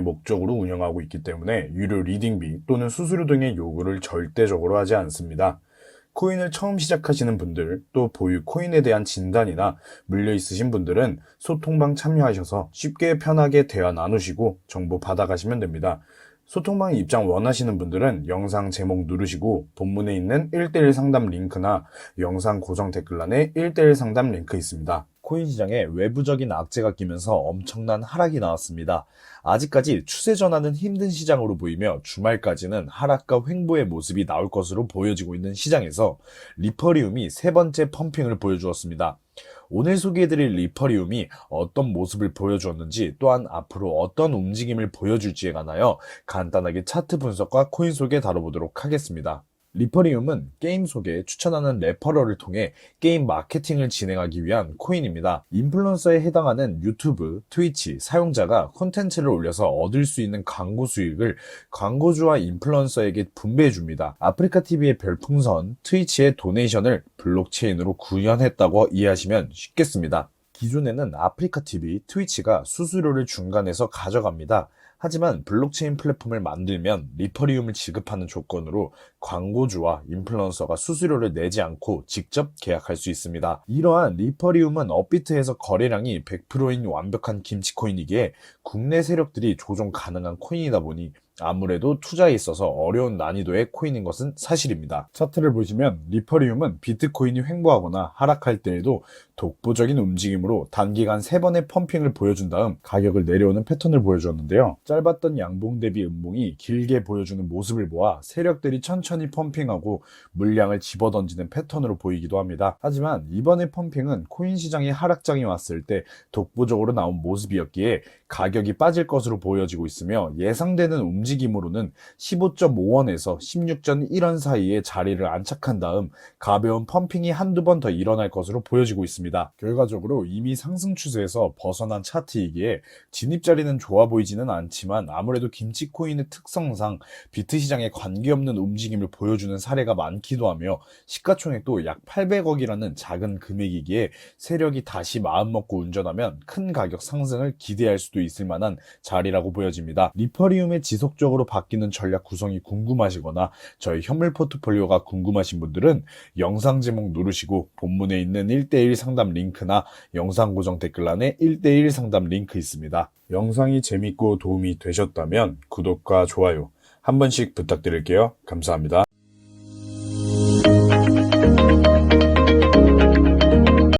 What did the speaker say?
목적으로 운영하고 있기 때문에 유료 리딩비 또는 수수료 등의 요구를 절대적으로 하지 않습니다. 코인을 처음 시작하시는 분들, 또 보유 코인에 대한 진단이나 물려 있으신 분들은 소통방 참여하셔서 쉽게 편하게 대화 나누시고 정보 받아가시면 됩니다. 소통방 입장 원하시는 분들은 영상 제목 누르시고 본문에 있는 1대1 상담 링크나 영상 고정 댓글란에 1대1 상담 링크 있습니다. 코인 시장에 외부적인 악재가 끼면서 엄청난 하락이 나왔습니다. 아직까지 추세 전환은 힘든 시장으로 보이며 주말까지는 하락과 횡보의 모습이 나올 것으로 보여지고 있는 시장에서 리퍼리움이 세 번째 펌핑을 보여주었습니다. 오늘 소개해드릴 리퍼리움이 어떤 모습을 보여주었는지 또한 앞으로 어떤 움직임을 보여줄지에 관하여 간단하게 차트 분석과 코인 소개 다뤄보도록 하겠습니다. 리퍼리움은 게임 속에 추천하는 레퍼럴을 통해 게임 마케팅을 진행하기 위한 코인입니다. 인플루언서에 해당하는 유튜브, 트위치 사용자가 콘텐츠를 올려서 얻을 수 있는 광고 수익을 광고주와 인플루언서에게 분배해 줍니다. 아프리카 TV의 별풍선, 트위치의 도네이션을 블록체인으로 구현했다고 이해하시면 쉽겠습니다. 기존에는 아프리카 TV, 트위치가 수수료를 중간에서 가져갑니다. 하지만 블록체인 플랫폼을 만들면 리퍼리움을 지급하는 조건으로 광고주와 인플루언서가 수수료를 내지 않고 직접 계약할 수 있습니다. 이러한 리퍼리움은 업비트에서 거래량이 100%인 완벽한 김치코인이기에 국내 세력들이 조종 가능한 코인이다 보니 아무래도 투자에 있어서 어려운 난이도의 코인인 것은 사실입니다. 차트를 보시면 리퍼리움은 비트코인이 횡보하거나 하락할 때에도 독보적인 움직임으로 단기간 3번의 펌핑을 보여준 다음 가격을 내려오는 패턴을 보여주었는데요. 짧았던 양봉 대비 음봉이 길게 보여주는 모습을 모아 세력들이 천천히 펌핑하고 물량을 집어던지는 패턴으로 보이기도 합니다. 하지만 이번의 펌핑은 코인 시장의 하락장이 왔을 때 독보적으로 나온 모습이었기에 가격이 빠질 것으로 보여지고 있으며 예상되는 움직임으로는 15.5원에서 16.1원 사이에 자리를 안착한 다음 가벼운 펌핑이 한두 번 더 일어날 것으로 보여지고 있습니다. 결과적으로 이미 상승 추세에서 벗어난 차트이기에 진입 자리는 좋아 보이지는 않지만 아무래도 김치 코인의 특성상 비트 시장에 관계없는 움직임을 보여주는 사례가 많기도 하며 시가총액도 약 800억이라는 작은 금액이기에 세력이 다시 마음먹고 운전하면 큰 가격 상승을 기대할 수도 있을 만한 자리라고 보여집니다. 리퍼리움의 지속적으로 바뀌는 전략 구성이 궁금하시거나 저희 현물 포트폴리오가 궁금하신 분들은 영상 제목 누르시고 본문에 있는 1대1 상담 링크나 영상 고정 댓글란에 1대1 상담 링크 있습니다. 영상이 재밌고 도움이 되셨다면 구독과 좋아요 한 번씩 부탁드릴게요. 감사합니다.